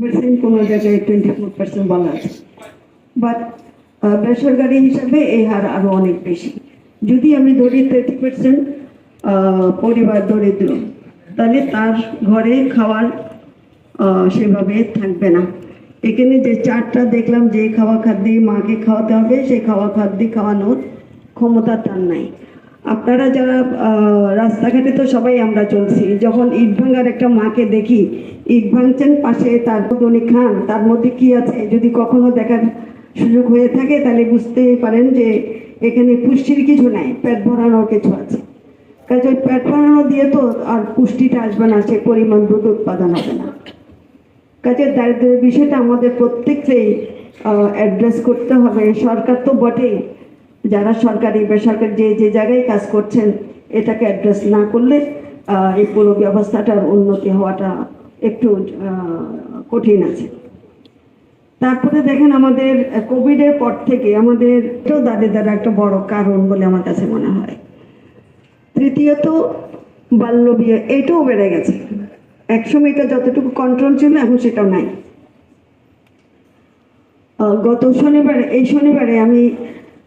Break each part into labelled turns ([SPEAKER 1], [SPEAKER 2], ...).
[SPEAKER 1] Twenty four percent বলা আছে। But বেসরকারি হিসাবে এই হার আরও অনেক বেশি। যদি আমি ধরি থার্টি পার্সেন্ট পরিবার দরিদ্র, তাহলে তার ঘরে খাওয়ার সেভাবে থাকবে না। এখানে যে চারটা দেখলাম যে খাওয়া খাদ্য মাকে খাওয়াতে হবে সেই খাওয়া খাদ্য খাওয়ানোর ক্ষমতা তার নাই। আপনারা যারা রাস্তাঘাটে তো সবাই আমরা চলছি, যখন ইট ভাঙার একটা মাকে দেখি, ইট ভাঙছেন পাশে তার উনি খান, তার মধ্যে কি আছে? যদি কখনো দেখার সুযোগ হয়ে থাকে, তাহলে বুঝতে পারেন যে এখানে পুষ্টির কিছু নাই, পেট ভরানোর কিছু আছে। কাজে পেট ভরানো দিয়ে তো আর পুষ্টিটা আসবে না, সে পরিমাণ দুধ উৎপাদন হবে না। কাজে দারিদ্রের বিষয়টা আমাদের প্রত্যেককেই অ্যাড্রেস করতে হবে। সরকার তো বটেই যারা সরকারি, বেসরকারি যে যে জায়গায় কাজ করছেন, এটাকে অ্যাড্রেস না করলে এই পুরো ব্যবস্থাটার উন্নতি হওয়াটা একটু কঠিন আছে। তারপরে দেখেন আমাদের কোভিডের পর থেকে আমাদের তো দারিদ্রের একটা বড় কারণ বলে আমার কাছে মনে হয়। তৃতীয়ত, বাল্য বিয়ে এটাও বেড়ে গেছে। একসময় এটা যতটুকু কন্ট্রোল ছিল, এখন সেটাও নাই। গত শনিবারে, এই শনিবারে আমি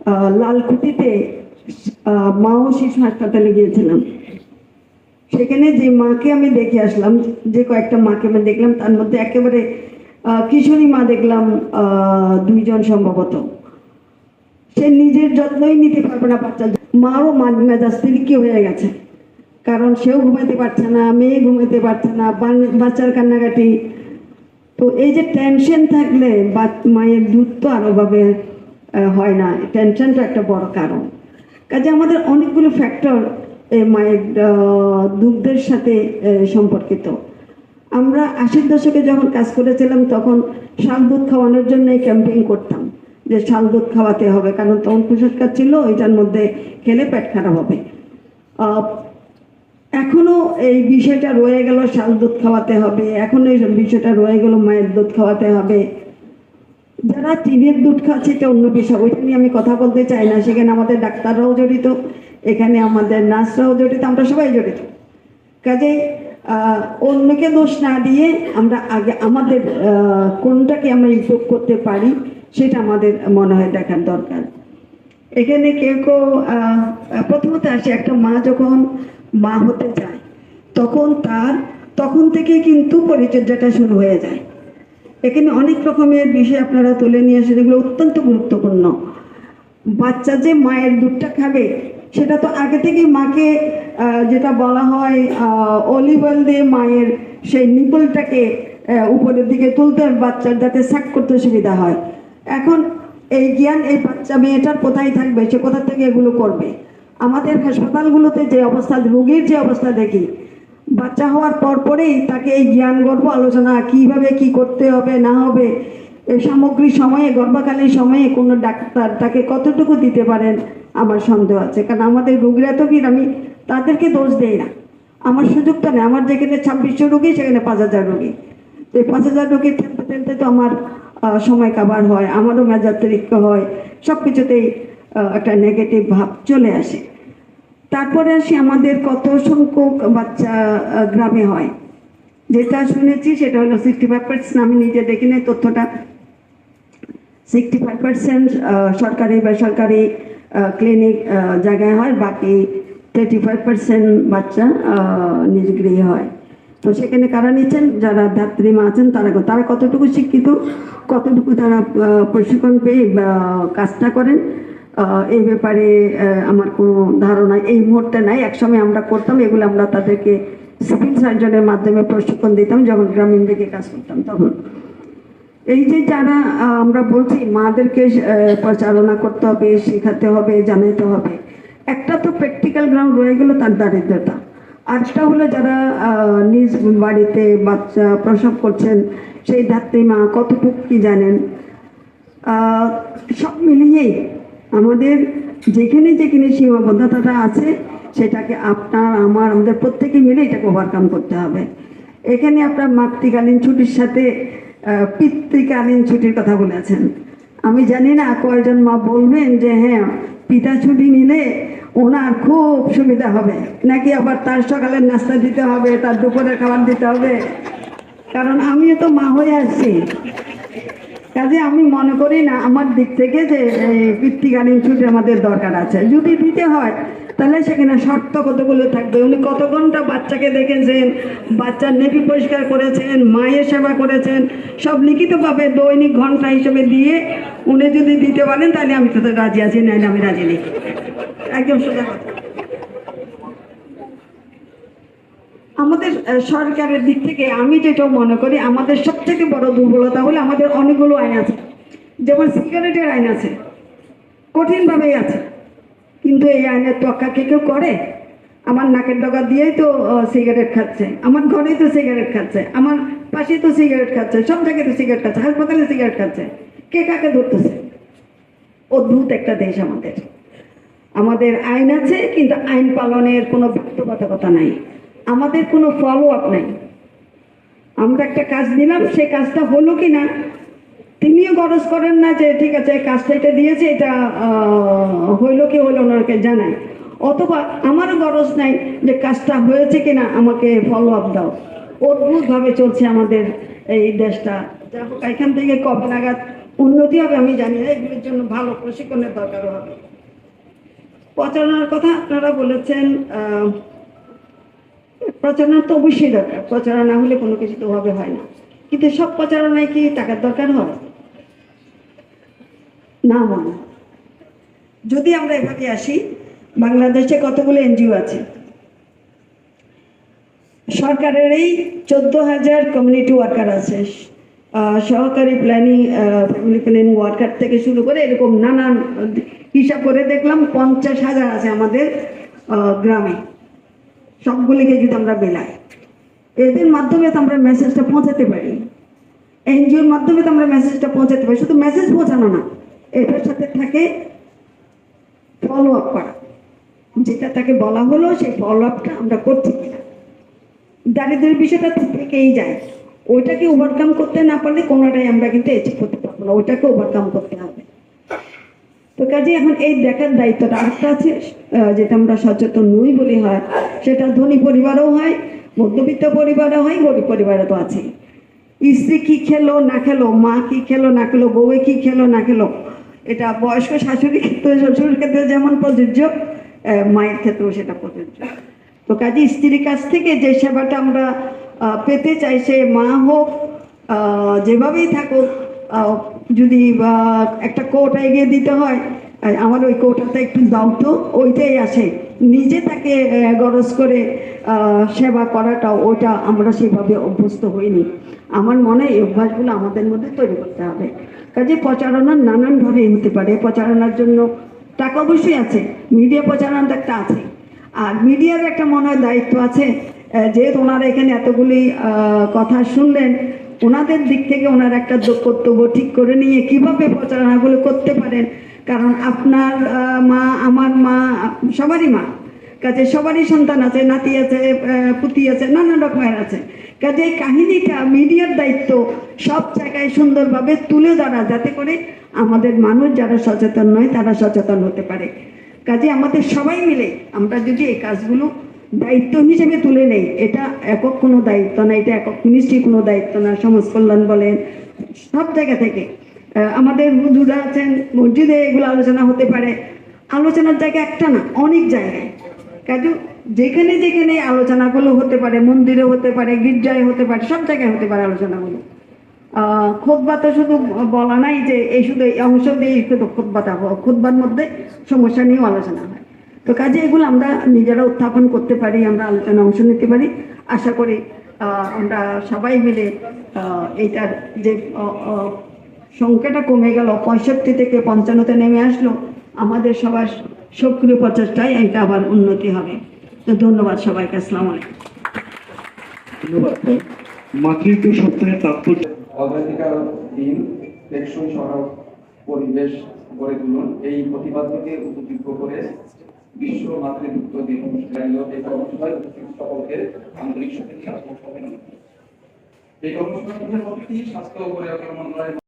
[SPEAKER 1] লালকুটিতে মা ও শিশু হাসপাতালে গিয়েছিলাম। সেখানে যে মাকে আমি দেখে আসলাম, যে কয়েকটা মাকে আমি দেখলাম, তার মধ্যে একেবারে কিশোরী মা দেখলাম দুইজন সম্ভবত। সে নিজের যত্নই নিতে পারবে না বাচ্চা। মাও মা- মেজাজ কি হয়ে গেছে। কারণ সেও ঘুমাতে পারছে না, মেয়ে ঘুমাতে পারছে না বাচ্চার কান্নাকাটি। তো এই যে টেনশন থাকলে মায়ের দুধ তো আরোভাবে হয় না। টেনশনটা একটা বড় কারণ। কাজে আমাদের অনেকগুলো ফ্যাক্টর মায়ের দুগ্ধের সাথে সম্পর্কিত। আমরা আশির দশকে যখন কাজ করেছিলাম তখন শাল দুধ খাওয়ানোর জন্য ক্যাম্পেইন করতাম যে শাল দুধ খাওয়াতে হবে কারণ তখন কুসংস্কার ছিল এটার মধ্যে খেলে পেট খারাপ হবে। আহ, এখনও এই বিষয়টা রয়ে গেল শাল দুধ খাওয়াতে হবে। এখনও এই বিষয়টা রয়ে গেল মায়ের দুধ খাওয়াতে হবে। যারা টিনের দুধ খাচ্ছে এটা অন্য বিষয়। ওইটা নিয়ে আমি কথা বলতে চাই না। সেখানে আমাদের ডাক্তাররাও জড়িত, এখানে আমাদের নার্সরাও জড়িত, আমরা সবাই জড়িত। কাজে অন্যকে দোষ না দিয়ে আমরা আগে আমাদের কোনটাকে আমরা ইমপ্রুভ করতে পারি, সেটা আমাদের মনে হয় দেখার দরকার। এখানে কেউ কেউ প্রথমত আসে, একটা মা যখন মা হতে যায়, তখন তার, তখন থেকে কিন্তু পরিচর্যাটা শুরু হয়ে যায়। এখানে অনেক রকমের বিষয় আপনারা তুলে নিয়ে আসেন, এগুলো অত্যন্ত গুরুত্বপূর্ণ। বাচ্চা যে মায়ের দুধটা খাবে, সেটা তো আগে থেকে মাকে যেটা বলা হয় অলিভ দিয়ে মায়ের সেই নিপলটাকে উপরের দিকে তুলতে বাচ্চার যাতে সাক করতে সুবিধা হয়। এখন এই জ্ঞান এই বাচ্চা মেয়েটার কোথায় থাকবে, সে কোথা থেকে এগুলো করবে? আমাদের হাসপাতালগুলোতে যে অবস্থা, রোগীর যে অবস্থা দেখি বাচ্চা হওয়ার পর পরেই তাকে এই জ্ঞান গর্ব আলোচনা, কীভাবে কি করতে হবে, না হবে এই সামগ্রিক সময়ে, গর্ভকালীন সময়ে কোনো ডাক্তার তাকে কতটুকু দিতে পারেন আমার সন্দেহ আছে। কারণ আমাদের রোগীরা তো কি, আমি তাদেরকে দোষ দেই না। আমার সুযোগটা নেই। আমার যেখানে ছাব্বিশশো রোগী, সেখানে পাঁচ হাজার রোগী। তো এই পাঁচ হাজার রোগী ঠেলতে ঠেলতে তো আমার সময় কাবার হয়, আমারও মেজাত্তরিক্ত হয় সব কিছুতেই একটা নেগেটিভ ভাব চলে আসে। তারপরে আসি আমাদের কত সংখ্যক বাচ্চা গ্রামে হয়। যেটা শুনেছি সেটা হলো সিক্সটি ফাইভ পার্সেন্ট আমি নিজে দেখি নাই তথ্যটা। সিক্সটি ফাইভ পার্সেন্ট সরকারি, বেসরকারি ক্লিনিক জায়গায় হয়, বাকি থার্টি ফাইভ পার্সেন্ট বাচ্চা নিজ গৃহে হয়। তো সেখানে কারা নিচ্ছেন? যারা ধাত্রীমা আছেন, তারা তারা কতটুকু শিক্ষিত, কতটুকু তারা প্রশিক্ষণ পেয়ে কাজটা করেন এই ব্যাপারে আমার কোনো ধারণা এই মুহূর্তে নাই। একসময় আমরা করতাম, এগুলো আমরা তাদেরকে সিভিল সার্জনের মাধ্যমে প্রশিক্ষণ দিতাম, যখন গ্রামীণ দিকে কাজ করতাম তখন। এই যে যারা আমরা বলছি, মাদেরকে প্রচারণা করতে হবে, শেখাতে হবে জানাতে হবে, একটা তো প্র্যাকটিক্যাল গ্রাউন্ড রয়ে গেল তার দারিদ্রতা। আরেকটা হলো যারা নিজ বাড়িতে বাচ্চা প্রসব করছেন, সেই ধাত্রী মা কতটুকু কি জানেন? সব মিলিয়েই আমাদের যেখানে যেখানে সীমাবদ্ধতাটা আছে, সেটাকে আপনার, আমার, আমাদের প্রত্যেকে মিলে এটাকে ওভারকাম করতে হবে। এখানে আপনার মাতৃকালীন ছুটির সাথে পিতৃকালীন ছুটির কথা বলেছেন। আমি জানি না কয়জন মা বলবেন যে হ্যাঁ পিতা ছুটি নিলে ওনার খুব সুবিধা হবে। নাকি আবার তার সকালের নাস্তা দিতে হবে, তার দুপুরের খাবার দিতে হবে? কারণ আমিও তো মা হয়ে আসছি। কাজে আমি মনে করি না, আমার দিক থেকে যে বৃত্তিকালীন ছুটি আমাদের দরকার আছে। যদি দিতে হয়, তাহলে সেখানে শর্ত কতগুলো থাকবে? উনি কত ঘণ্টা বাচ্চাকে দেখেছেন, বাচ্চার নেপি পরিষ্কার করেছেন, মায়ের সেবা করেছেন, সব লিখিতভাবে দৈনিক ঘণ্টা হিসেবে দিয়ে উনি যদি দিতে পারেন, তাহলে আমি তো রাজি আছি নাইলে আমি রাজি নেই। একদম সোজা কথা। আমাদের সরকারের দিক থেকে আমি যেটা মনে করি, আমাদের সব থেকে বড় দুর্বলতা হলে আমাদের অনেকগুলো আইন আছে। যেমন সিগারেটের আইন আছে, কঠিনভাবেই আছে। কিন্তু এই আইনের তোয়াক্কা কে কেউ করে? আমার নাকের ডগা দিয়েই তো সিগারেট খাচ্ছে। আমার ঘরেই তো সিগারেট খাচ্ছে। আমার পাশেই তো সিগারেট খাচ্ছে। সব জায়গায় তো সিগারেট খাচ্ছে। হাসপাতালে সিগারেট খাচ্ছে। কে কাকে ধরতেছে? অদ্ভুত একটা দেশ আমাদের। আমাদের আইন আছে, কিন্তু আইন পালনের কোনো বাধ্যবাধকতা নাই। আমাদের কোনো ফলো আপ নাই। আমরা একটা কাজ দিলাম সেই কাজটা হলো কি না তিনিও গরজ করেন না যে, ঠিক আছে কাজটা এটা দিয়েছে, এটা হইল কি হলো ওনাকে জানাই। অথবা আমারও গরজ নাই যে কাজটা হয়েছে কিনা, আমাকে ফলো আপ দাও। অদ্ভুতভাবে চলছে আমাদের এই দেশটা। যা হোক, এখান থেকে কবে নাগাদ উন্নতি হবে আমি জানি না, এগুলোর জন্য ভালো প্রশিক্ষণের দরকার হবে। প্রচারণার কথা আপনারা বলেছেন প্রচারণা তো অবশ্যই দরকার। প্রচারণা না হলে কোনো কিছু তো ভাবে হয় না। কিন্তু সব প্রচারণায় কি টাকার দরকার হয়? না মনে যদি আমরা এভাবে আসি বাংলাদেশে কতগুলো এনজিও আছে? সরকারের এই চোদ্দ হাজার কমিউনিটি ওয়ার্কার আছে। সহকারী প্ল্যানিং ফ্যামিলি প্ল্যানিং ওয়ার্কার থেকে শুরু করে এরকম নানান হিসাব করে দেখলাম পঞ্চাশ হাজার আছে আমাদের আহ, গ্রামে সবগুলিকে যদি আমরা মেলাই এদের মাধ্যমে তো আমরা মেসেজটা পৌঁছাতে পারি। এনজিওর মাধ্যমে তো আমরা মেসেজটা পৌঁছাতে পারি, শুধু মেসেজ পৌঁছানো না, এটার সাথে থাকে ফলো আপ করা। যেটা তাকে বলা হলো, সেই ফলো আপটা আমরা করছি কিনা। দারিদ্রের বিষয়টা থেকেই যায়। ওইটাকে ওভারকাম করতে না পারলে কোনোটাই আমরা কিন্তু এচিভ করতে পারব না, ওইটাকে ওভারকাম করতে হবে। তো কাজে এখন এই দেখার দায়িত্বটা আরেকটা আছে যেটা আমরা সচেতন নই বলি হয়, সেটা ধনী পরিবারও হয়, মধ্যবিত্ত পরিবারও হয়, গরিব পরিবারও তো আছে। স্ত্রী কি খেলো, না খেলো, মা কি খেলো, না খেলো বউয়ে কি খেলো, না খেলো, এটা বয়স্ক শাশুড়ির ক্ষেত্রে শ্বশুরের ক্ষেত্রে যেমন প্রযোজ্য মায়ের ক্ষেত্রেও সেটা প্রযোজ্য। তো কাজে স্ত্রীর কাছ থেকে যে সেবাটা আমরা পেতে চাই, সে মা হোক যেভাবেই থাকুক যদি একটা কোট এগিয়ে দিতে হয় আমার ওই কোটাটা একটু দাও তো, ওইটাই আসে নিজে তাকে গরজ করে সেবা করাটা ওটা আমরা সেভাবে অভ্যস্ত হইনি। আমার মনে হয় এই অভ্যাসগুলো আমাদের মধ্যে তৈরি করতে হবে। কাজে প্রচারণার নানানভাবে হতে পারে। প্রচারণার জন্য টাকা অবশ্যই আছে। মিডিয়া প্রচারণাটা একটা আছে। আর মিডিয়ার একটা মনে হয় দায়িত্ব আছে। যেহেতু ওনারা এখানে এতগুলি কথা শুনলেন ওনাদের দিক থেকে ওনার একটা কর্তব্য ঠিক করে নিয়ে কীভাবে প্রচারণাগুলো করতে পারেন? কারণ আপনার মা, আমার মা, সবারই মা, কাজে সবারই সন্তান আছে, নাতি আছে পুতি আছে, নানা রকমের আছে। কাজে এই কাহিনীটা মিডিয়ার দায়িত্ব সব জায়গায় সুন্দরভাবে তুলে ধরা, যাতে করে আমাদের মানুষ যারা সচেতন নয়, তারা সচেতন হতে পারে। কাজে আমাদের সবাই মিলে আমরা যদি এই কাজগুলো দায়িত্ব হিসেবে তুলে নেই। এটা একক কোনো দায়িত্ব না, এটা একক মিনিস্ট্রি কোনো দায়িত্ব না, সমাজ কল্যাণ বলেন, সব জায়গা থেকে। আমাদের হুজুরা আছেন, মসজিদে এগুলো আলোচনা হতে পারে। আলোচনার জায়গা একটা না, অনেক জায়গায়। কাজু, যেখানে যেখানে আলোচনাগুলো হতে পারে, মন্দিরে হতে পারে, গির্জায় হতে পারে, সব জায়গায় হতে পারে আলোচনাগুলো। খুতবা তো শুধু বলা নাই যে এই শুধু এই অংশ দিয়ে শুধু খুতবাটা, খুতবার মধ্যে সমস্যা নিয়েও আলোচনা হয়। তো কাজে এগুলো আমরা নিজেরা উত্থাপন করতে পারি আমরা আলোচনা অংশ নিতে পারি। আশা করি আমরা সবাই মিলে এইটার যে সংখ্যাটা কমে গেল পঁয়ষট্টি থেকে পঞ্চান্নতে নেমে আসলো আমাদের সবার সক্রিয় প্রচেষ্টায় এটা আবার উন্নতি হবে। তো ধন্যবাদ সবাইকে আসসালামু আলাইকুম।
[SPEAKER 2] ধন্যবাদ। মাতৃত্ব সপ্তাহের তাৎপর্য।
[SPEAKER 3] অগ্রাধিকার দিন টেকসই সড়ক পরিবেশ গড়ে তুলুন এই প্রতিপাদ্যকে উপযোগ্য করে বিশ্ব মাতৃত্ব দিবস এই সকলকে আন্তরিক শুভেচ্ছা ও অভিনন্দন এই কর্মসভার মধ্যে স্বাস্থ্য পরিবার মন্ত্রণালয়ের